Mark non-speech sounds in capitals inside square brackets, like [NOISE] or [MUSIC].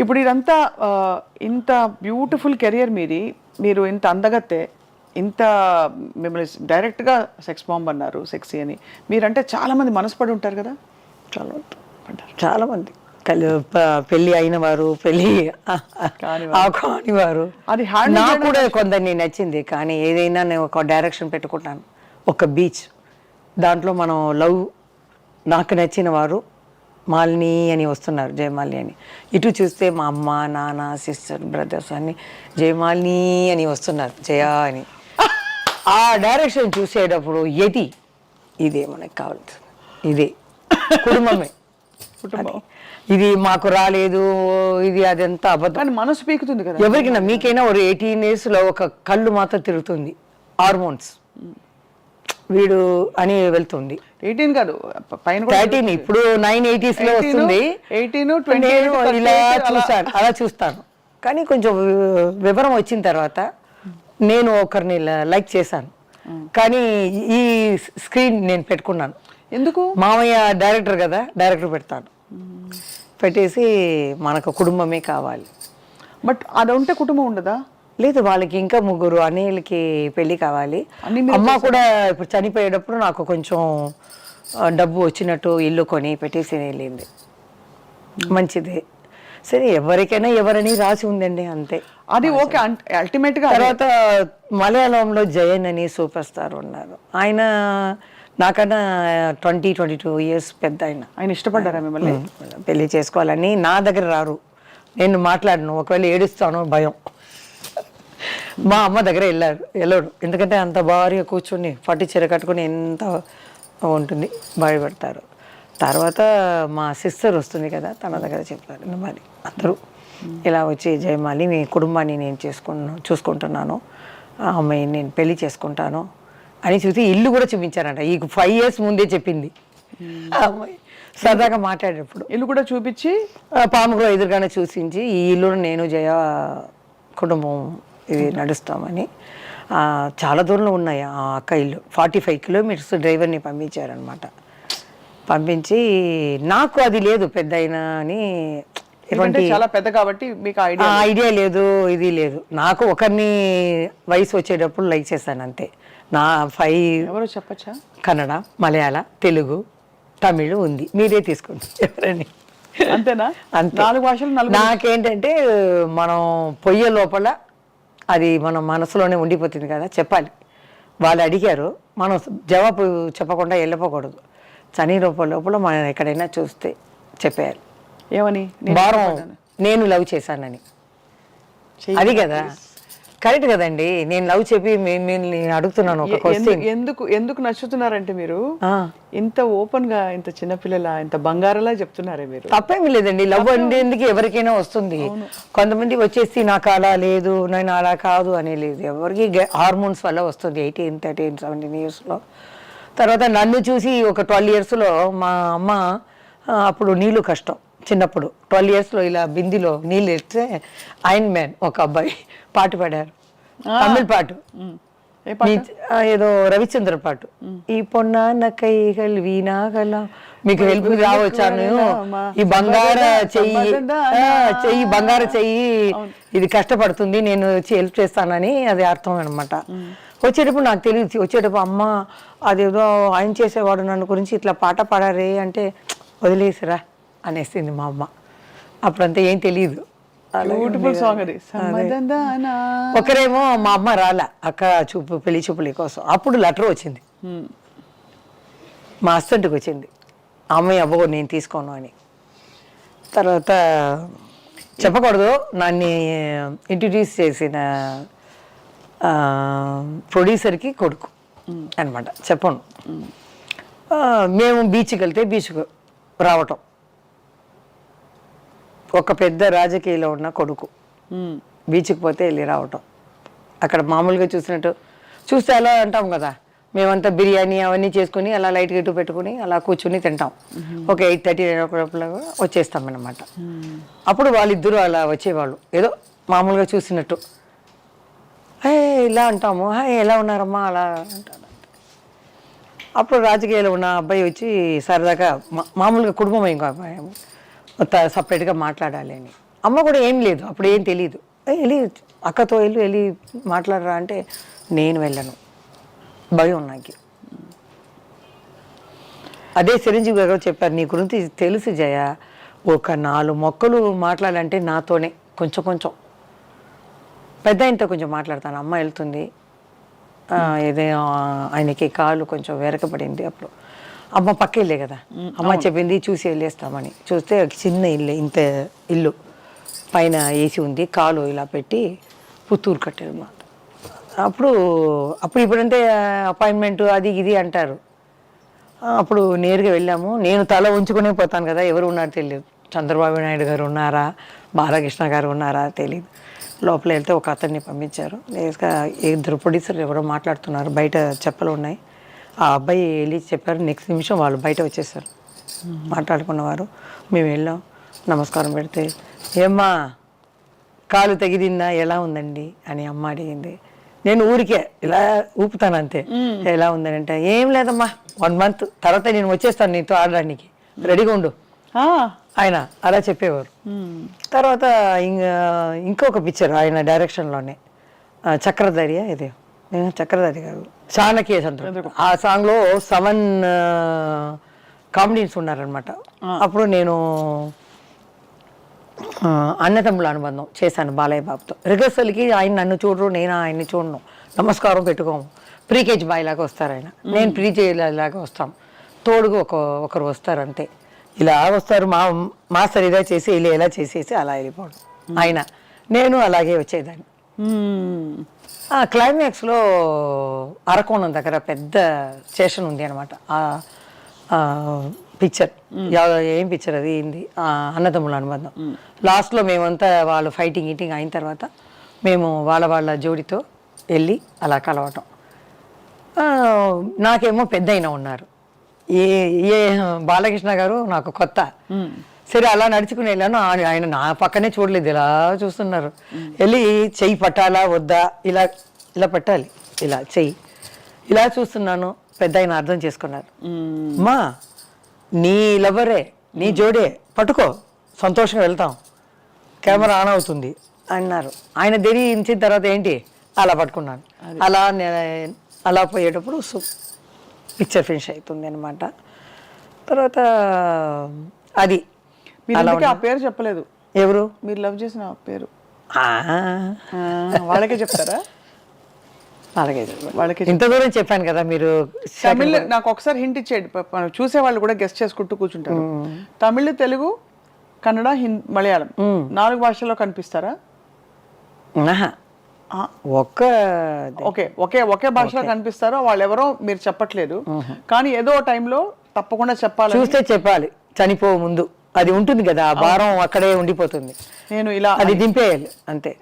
ఇప్పుడు ఇదంతా ఇంత బ్యూటిఫుల్ కెరియర్ మీది మీరు ఇంత అందగత్తే ఇంత మిమ్మల్ని డైరెక్ట్గా సెక్స్ బాంబ్ అన్నారు సెక్సీ అని. మీరంటే చాలా మంది మనసుపడి ఉంటారు కదా? చాలా చాలా మంది కలి ప- పెళ్ళి అయిన వారు పెళ్ళి కాని వారు. అది నాకు కూడా కొందరిని నచ్చింది కానీ ఏదైనా నేను ఒక డైరెక్షన్ పెట్టుకుంటాను. ఒక బీచ్. దాంట్లో మనం లవ్ నాకు నచ్చిన వారు మాలిని అని వస్తున్నారు జయమాలిని అని. ఇటు చూస్తే మా అమ్మ నాన్న సిస్టర్ బ్రదర్స్ అన్ని జయమాలిని అని వస్తున్నారు జయ అని. ఆ డైరెక్షన్ చూసేటప్పుడు ఎది ఇదే మనకు కావాల్సింది. ఇదే కుటుంబమే. కుటుంబం. ఇది మాకు రాలేదు ఇది అదంతా అబద్ధం. మనసు పీకుతుంది కదా. ఎవరికైనా మీకైనా ఒక ఎయిటీన్ ఇయర్స్లో ఒక కళ్ళు మాత్రం తిరుగుతుంది. హార్మోన్స్. వీడు అని వెళ్తుంది. ఎయిటీన్ కాదు పైన థర్టీన్ ఇప్పుడు నైన్ ఎయిటీస్లో 18, వస్తుంది. 18, 28, నేను 38 ఇలా చూస్తాను అలా చూస్తాను. కానీ కొంచెం వివరం వచ్చిన తర్వాత నేను ఒకరిని లైక్ చేశాను. కానీ ఈ స్క్రీన్ నేను పెట్టుకున్నాను. ఎందుకు? మామయ్య డైరెక్టర్ కదా డైరెక్టర్ పెడతాను. పెట్టేసి మనకు కుటుంబమే కావాలి. బట్ అది ఉంటే కుటుంబం ఉండదా? లేదు వాళ్ళకి ఇంకా ముగ్గురు అన్నయ్యలకి పెళ్ళి కావాలి. అమ్మ కూడా ఇప్పుడు చనిపోయేటప్పుడు నాకు కొంచెం డబ్బు వచ్చినట్టు ఇల్లు కొని పెట్టేసి వెళ్ళింది మంచిదే. సరే ఎవరికైనా ఎవరని రాసి ఉందండి అంతే. అది ఓకే అల్టిమేట్గా. తర్వాత మలయాళంలో జయన్ అని సూపర్ స్టార్ ఉన్నారు. ఆయన నాకన్నా ట్వంటీ ట్వంటీ టూ ఇయర్స్ పెద్ద ఆయన. ఆయన ఇష్టపడ్డారా మిమ్మల్ని? పెళ్ళి చేసుకోవాలని నా దగ్గర రారు. నేను మాట్లాడను ఒకవేళ ఏడుస్తాను భయం. మా అమ్మ దగ్గర వెళ్ళారు వెళ్ళాడు. ఎందుకంటే అంత భారీగా కూర్చొని పట్టు చీర కట్టుకొని ఎంత ఉంటుంది భయపడతారు. తర్వాత మా సిస్టర్ వస్తుంది కదా తన దగ్గర చెప్పారు మరి అందరూ ఇలా వచ్చి జయమాలి మీ కుటుంబాన్ని నేను చేసుకున్నాను చూసుకుంటున్నాను. ఆ అమ్మాయిని నేను పెళ్ళి చేసుకుంటాను. అని చూసి ఇల్లు కూడా చూపించారంట. ఈ ఫైవ్ ఇయర్స్ ముందే చెప్పింది. అమ్మాయి సరదాగా మాట్లాడేటప్పుడు. ఇల్లు కూడా చూపించి? ఆ పాముకులో ఎదురుగానే చూసించి ఈ ఇల్లు నేను జయ కుటుంబం ఇది నడుస్తామని. చాలా దూరంలో ఉన్నాయి ఆ అక్క ఇల్లు. ఫార్టీ ఫైవ్ కిలోమీటర్స్ డ్రైవర్ని పంపించారనమాట పంపించి నాకు అది లేదు పెద్ద అయినా అని చాలా పెద్ద కాబట్టి మీకు ఐడియా ఐడియా లేదు. ఇది లేదు. నాకు ఒకరిని వయసు వచ్చేటప్పుడు లైక్ చేశాను అంతే. నా ఫైవ్ ఎవరో చెప్పచ్చా? కన్నడ మలయాళ తెలుగు తమిళ్ ఉంది. మీరే తీసుకోండి. [LAUGHS] ఎవరని. అంతేనా? అంతే. నాలుగు భాషలు నలుగు నాకేంటంటే మనం పొయ్యే లోపల అది మన మనసులోనే ఉండిపోతుంది కదా చెప్పాలి. వాళ్ళు అడిగారు మనం జవాబు చెప్పకుండా వెళ్ళిపోకూడదు. చని లోపల లోపల మనం ఎక్కడైనా చూస్తే చెప్పేయాలి. ఏమని? ఇష్టపడ్డాను. నేను లవ్ చేశానని. అది కదా. కరెక్ట్ కదండి. నేను లవ్ చెప్పి మిమ్మల్ని అడుగుతున్నాను ఒక క్వశ్చన్ ఎందుకు ఎందుకు నచ్చుతున్నారంటే మీరు? ఇంత ఓపెన్గా ఇంత చిన్నపిల్లల ఇంత బంగారలా చెప్తున్నారే మీరు? తప్పేమీ లేదండి. లవ్ ఉండేందుకు ఎవరికైనా వస్తుంది. కొంతమంది వచ్చేసి నాకు అలా లేదు నేను అలా కాదు అని లేదు. ఎవరికి హార్మోన్స్ వల్ల వస్తుంది. ఎయిటీన్ థర్టీన్ సెవెంటీన్ ఇయర్స్లో. తర్వాత నన్ను చూసి ఒక ట్వెల్వ్ ఇయర్స్లో మా అమ్మ అప్పుడు నీళ్ళు కష్టం. చిన్నప్పుడు ట్వెల్వ్ ఇయర్స్లో ఇలా బిందిలో నీళ్ళు ఎత్తే ఐన్ మ్యాన్ ఒక అబ్బాయి పాట పాడారు. తమిళ్ పాటు. ఏదో రవిచంద్ర పాటు. ఈ పొన్నాన్న కైగల్ వీణాగల. మీకు హెల్ప్ రావచ్చాను. ఈ బంగార చెయ్యి. చెయ్యి బంగార చెయ్యి. ఇది కష్టపడుతుంది. నేను వచ్చి హెల్ప్ చేస్తానని అది అర్థం అనమాట వచ్చేటప్పుడు నాకు తెలియదు వచ్చేటప్పుడు అమ్మ అదేదో ఆయన చేసేవాడు నన్ను గురించి ఇట్లా పాట పాడారే అంటే వదిలేసిరా. అనేసింది మా అమ్మ. అప్పుడంతా ఏం తెలియదు బ్యూటిఫుల్ సాంగ్ అది. ఒకరేమో మా అమ్మ రాలే అక్క చూపు పెళ్ళి చూపుల కోసం. అప్పుడు లెటర్ వచ్చింది. మా అస్సంటికి వచ్చింది. అమ్మాయి అవ్వకూడదు నేను తీసుకోను అని. తర్వాత చెప్పకూడదు. నన్ను ఇంట్రడ్యూస్ చేసిన ఆ, ప్రొడ్యూసర్కి కొడుకు అనమాట చెప్పను. ఆ, మేము బీచ్కి వెళ్తే బీచ్కి రావటం. ఒక పెద్ద రాజకీయలో ఉన్న కొడుకు. బీచ్కి పోతే వెళ్ళి రావటం. అక్కడ మామూలుగా చూసినట్టు చూస్తే అలా అంటాం కదా మేమంతా బిర్యానీ అవన్నీ చేసుకుని అలా లైట్గా ఇటు పెట్టుకుని అలా కూర్చుని తింటాం. ఒక ఎయిట్ థర్టీ నైన్ ఓ వచ్చేస్తాం అనమాట అప్పుడు వాళ్ళిద్దరూ అలా వచ్చేవాళ్ళు. ఏదో మామూలుగా చూసినట్టు. హే ఇలా అంటాము. ఎలా ఉన్నారమ్మా? అలా అంటారు. అప్పుడు రాజకీయాలు ఉన్న అబ్బాయి వచ్చి సరదాగా మా- మామూలుగా కుటుంబం ఇంకా సపరేట్గా మాట్లాడాలి అని. అమ్మ కూడా ఏం లేదు అప్పుడు ఏం తెలియదు వెళ్ళి అక్కతో వెళ్ళి వెళ్ళి మాట్లాడరా? అంటే నేను వెళ్ళను. భయం నాకు. అదే చిరంజీవి గారు చెప్పారు నీ గురించి తెలుసు జయ ఒక నాలుగు మొక్కలు మాట్లాడాలంటే నాతోనే కొంచెం కొంచెం. పెద్ద ఆయనతో కొంచెం మాట్లాడతాను అమ్మ వెళ్తుంది. ఏదో ఆయనకి కాలు కొంచెం వెరకబడింది అప్పుడు. అమ్మ పక్క ఇల్లే కదా. అమ్మ చెప్పింది చూసి వెళ్ళేస్తామని. చూస్తే చిన్న ఇల్లు ఇంత ఇల్లు. పైన ఏసీ ఉంది కాలు ఇలా పెట్టి పుత్తూరు కట్టారు అన్నమాట అప్పుడు అప్పుడు ఇప్పుడంటే అపాయింట్మెంట్ అది ఇది అంటారు. అప్పుడు నేరుగా వెళ్ళాము. నేను తల ఉంచుకునే పోతాను కదా ఎవరు ఉన్నారో తెలియదు. చంద్రబాబు నాయుడు గారు ఉన్నారా? బాలకృష్ణ గారు ఉన్నారా? తెలియదు లోపల వెళ్తే ఒక అతన్ని పంపించారు. ఇద్దరు ప్రొడ్యూసర్లు ఎవరో మాట్లాడుతున్నారు. బయట చెప్పలు ఉన్నాయి. ఆ అబ్బాయి వెళ్ళి చెప్పారు నెక్స్ట్ నిమిషం వాళ్ళు బయట వచ్చేసారు. మాట్లాడుకున్నవారు మేము వెళ్ళాం నమస్కారం పెడితే ఏమ్మా కాలు తెగిదిందా ఎలా ఉందండి? అని అమ్మ అడిగింది. నేను ఊరికే ఇలా ఊపుతాను అంతే. ఎలా ఉందని అంటే ఏం లేదమ్మా వన్ మంత్ తర్వాత నేను వచ్చేస్తాను నీతో ఆడడానికి. రెడీగా ఉండు. ఆ, ఆయన అలా చెప్పేవారు. తర్వాత ఇంకా ఇంకొక పిక్చర్ ఆయన డైరెక్షన్లోనే ఆ, చక్రధారి ఇది చక్రధారి గారు. చాణక్య సంతృప్తి ఆ సాంగ్లో సెవెన్ కామెడీస్ ఉన్నారనమాట అప్పుడు నేను అన్నతమ్ముల అనుబంధం చేశాను బాలయ్య బాబుతో. రిహర్సల్కి ఆయన నన్ను చూడరు నేను ఆయన్ని చూడను. నమస్కారం పెట్టుకోము. ప్రీకేజ్ బాయ్ లాగా వస్తారు ఆయన. నేను ప్రీకే లాగా వస్తాం. తోడుగా ఒక ఒకరు వస్తారు అంతే. ఇలా వస్తారు మా మాస్టర్ ఇలా చేసి ఇలా ఇలా చేసేసి అలా వెళ్ళిపోవడం. ఆయన నేను అలాగే వచ్చేదాన్ని. క్లైమాక్స్లో అరకోణం దగ్గర పెద్ద స్టేషన్ ఉంది అనమాట పిక్చర్ ఏం పిక్చర్ అది? ఏంది? అన్నదమ్ముల అనుబంధం. లాస్ట్లో మేమంతా వాళ్ళు ఫైటింగ్ ఈటింగ్ అయిన తర్వాత మేము వాళ్ళ వాళ్ళ జోడితో వెళ్ళి అలా కలవటం. నాకేమో పెద్ద ఉన్నారు. ఏ ఏ బాలకృష్ణ గారు నాకు కొత్త. సరే అలా నడుచుకుని వెళ్ళాను. ఆయన నా పక్కనే చూడలేదు. ఇలా చూస్తున్నారు? వెళ్ళి చెయ్యి పట్టాలా వద్దా? ఇలా ఇలా పట్టాలి. ఇలా చెయ్యి. ఇలా చూస్తున్నాను. పెద్ద ఆయన అర్థం చేసుకున్నారు. అమ్మా నీ లవరే నీ జోడే పట్టుకో. సంతోషంగా వెళ్తాం. కెమెరా ఆన్ అవుతుంది. అన్నారు. ఆయన ధరించిన తర్వాత ఏంటి? అలా పట్టుకున్నాను. అలా అలా పోయేటప్పుడు పిక్చర్ ఫినిష్ అవుతుంది అనమాట తర్వాత అది మీరు ఆ పేరు చెప్పలేదు. ఎవరు? మీరు లవ్ చేసిన పేరు. వాళ్ళకే చెప్తారా? అలాగే వాళ్ళకే ఇంత దూరం చెప్పాను కదా మీరు తమిళ్ నాకు ఒకసారి హింట్ ప- చూసే వాళ్ళు కూడా గెస్ట్ చేసుకుంటూ కూర్చుంటారు. తమిళ్ తెలుగు కన్నడ హిందీ మలయాళం నాలుగు భాషల్లో కనిపిస్తారా? ఒక్క ఓకే ఒకే ఒకే భాషలో కనిపిస్తారో వాళ్ళు ఎవరో మీరు చెప్పట్లేదు. కానీ ఏదో టైంలో తప్పకుండా చెప్పాలి చూస్తే చెప్పాలి. చనిపో ముందు. అది ఉంటుంది కదా ఆ భారం అక్కడే ఉండిపోతుంది. నేను ఇలా అది దింపేయాలి అంతే.